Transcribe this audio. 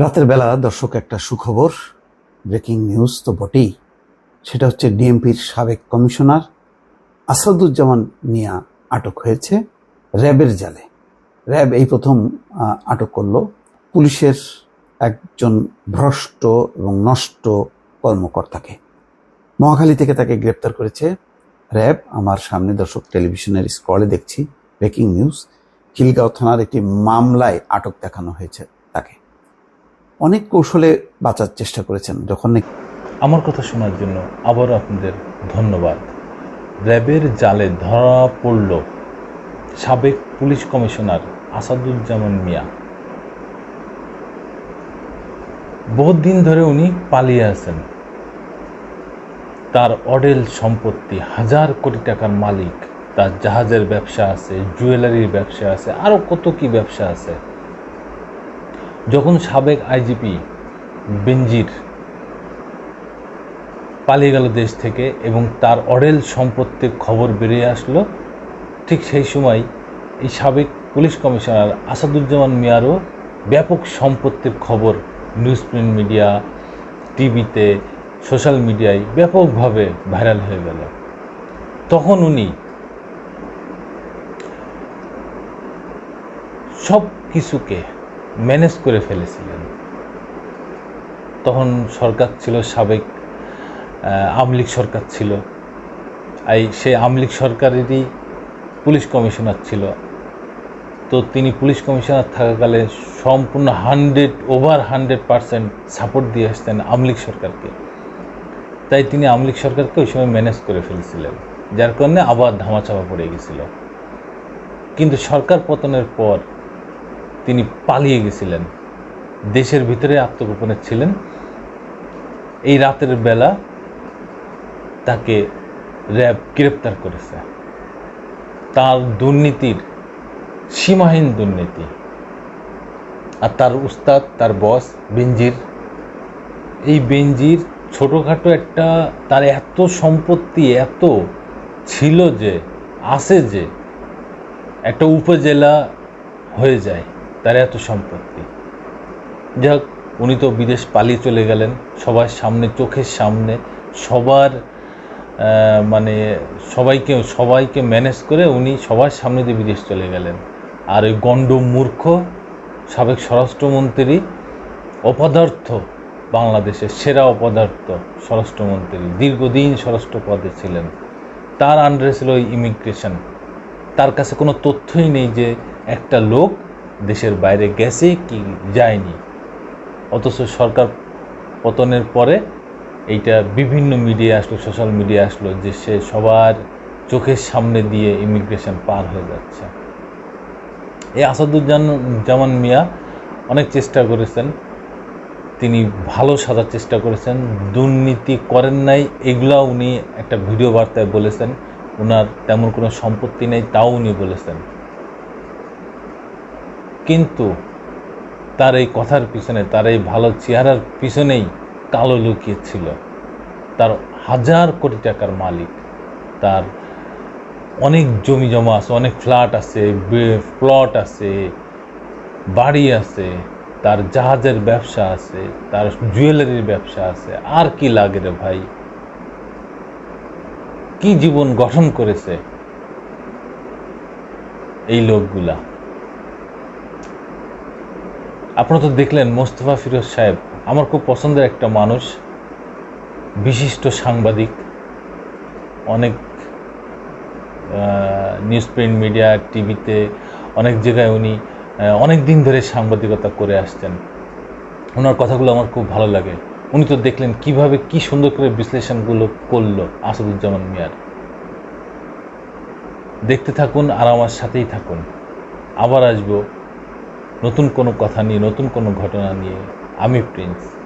রাতের বেলা দর্শক, একটা সুখবর, ব্রেকিং নিউজ তো বটেই। সেটা হচ্ছে ডিএমপির সাবেক কমিশনার আসাদুজ্জামান মিয়া আটক হয়েছে র্যাবের জালে। র্যাব এই প্রথম আটক করল পুলিশের একজন ভ্রষ্ট এবং নষ্ট কর্মকর্তাকে। মহাখালী থেকে তাকে গ্রেপ্তার করেছে র্যাব। আমার সামনে দর্শক, টেলিভিশনের স্ক্রলে দেখছি ব্রেকিং নিউজ। খিলগাঁও থানার একটি মামলায় আটক দেখানো হয়েছে। অনেক কৌশলে বাঁচার চেষ্টা করেছেন, যখন আমার কথা শোনার জন্য আবারও আপনাদের ধন্যবাদ। র্যাবের জালে ধরা পড়ল সাবেক পুলিশ কমিশনার আসাদুজ্জামান মিয়া। বহুত দিন ধরে উনি পালিয়ে আছেন। তার অডেল সম্পত্তি হাজার কোটি টাকার মালিক, তার জাহাজের ব্যবসা আছে, জুয়েলারির ব্যবসা আছে আরও কত কি ব্যবসা আছে। যখন সাবেক আইজিপি বেনজির পালিয়ে গেল দেশ থেকে এবং তার অডেল সম্পত্তির খবর বেরিয়ে আসলো, ঠিক সেই সময় এই সাবেক পুলিশ কমিশনার আসাদুজ্জামান মিয়ারও ব্যাপক সম্পত্তির খবর নিউজ প্রিন্ট মিডিয়া, টিভিতে, সোশ্যাল মিডিয়ায় ব্যাপকভাবে ভাইরাল হয়ে গেল। তখন উনি সব কিছুকে ম্যানেজ করে ফেলেছিলেন। তখন সরকার ছিল সাবেক আমলিক সরকার ছিল। এই সেই আমলিক সরকারেরই পুলিশ কমিশনার ছিল। তো তিনি পুলিশ কমিশনার থাকাকালে সম্পূর্ণ hundred, over hundred percent support দিয়ে আসতেন আমলিক সরকারকে। তাই তিনি আমলিক সরকারকে ওই সময় ম্যানেজ করে ফেলেছিলেন, যার কারণে আবার ধামাচাপা পড়ে গেছিল। কিন্তু সরকার পতনের পর তিনি পালিয়ে গেছিলেন। দেশের ভিতরে আত্মগোপনে ছিলেন। এই রাতের বেলা তাকে র্যাব গ্রেপ্তার করেছে। তার দুর্নীতির, সীমাহীন দুর্নীতি। আর তার উস্তাদ, তার বস বেঞ্জির এই বেঞ্জির ছোটোখাটো একটা, তার এত সম্পত্তি, এত ছিল যে, আছে যে, একটা উপজেলা হয়ে যায়। তার এত সম্পত্তি। যাক উনি তো বিদেশ পালিয়ে চলে গেলেন, সবার সামনে, চোখের সামনে, সবার মানে সবাইকে সবাইকে ম্যানেজ করে উনি সবার সামনে দিয়ে বিদেশ চলে গেলেন। আর ওই গণ্ড মূর্খ, সাবেক স্বরাষ্ট্রমন্ত্রী, অপদার্থ বাংলাদেশের সেরা অপদার্থ স্বরাষ্ট্রমন্ত্রী, দীর্ঘদিন স্বরাষ্ট্র পদে ছিলেন। তার আন্ডারে ছিল ওই ইমিগ্রেশন তার কাছে কোনো তথ্যই নেই যে একটা লোক দেশের বাইরে গেছে কি যায়নি? অথচ সরকার পতনের পরে এইটা বিভিন্ন মিডিয়া আসলো সোশ্যাল মিডিয়া আসলো যে সে সবার চোখের সামনে দিয়ে ইমিগ্রেশন পার হয়ে যাচ্ছে। এই আসাদুজ্জামান মিয়া অনেক চেষ্টা করেছেন। তিনি ভালো সাজার চেষ্টা করেছেন। দুর্নীতি করেন নাই এগুলা উনি একটা ভিডিও বার্তায় বলেছেন। ওনার তেমন কোনো সম্পত্তি নেই, তাও উনি বলেছেন। কিন্তু তার এই কথার পিছনে, তার এই ভালো চেহারার পিছনেই কালো লুকিয়ে ছিল। তার হাজার কোটি টাকার মালিক, তার অনেক জমি জমা আছে, অনেক ফ্ল্যাট আছে প্লট আছে, বাড়ি আছে, তার জাহাজের ব্যবসা আছে, তার জুয়েলারির ব্যবসা আছে। আর কি লাগে রে ভাই? কি জীবন গঠন করেছে এই লোকগুলা? আপনারা তো দেখলেন মোস্তফা ফিরোজ সাহেব, আমার খুব পছন্দের একটা মানুষ, বিশিষ্ট সাংবাদিক, অনেক নিউজ প্রিন্ট মিডিয়া, টিভিতে, অনেক জায়গায় উনি অনেক দিন ধরে সাংবাদিকতা করে আসছেন। ওনার কথাগুলো আমার খুব ভালো লাগে। উনি তো দেখলেন কীভাবে কি সুন্দর করে বিশ্লেষণগুলো করল আসাদুজ্জামান মিয়ার। দেখতে থাকুন আর আমার সাথেই থাকুন। আবার আসব নতুন কোনো কথা নিয়ে নতুন কোনো ঘটনা নিয়ে। আমি প্রিন্স।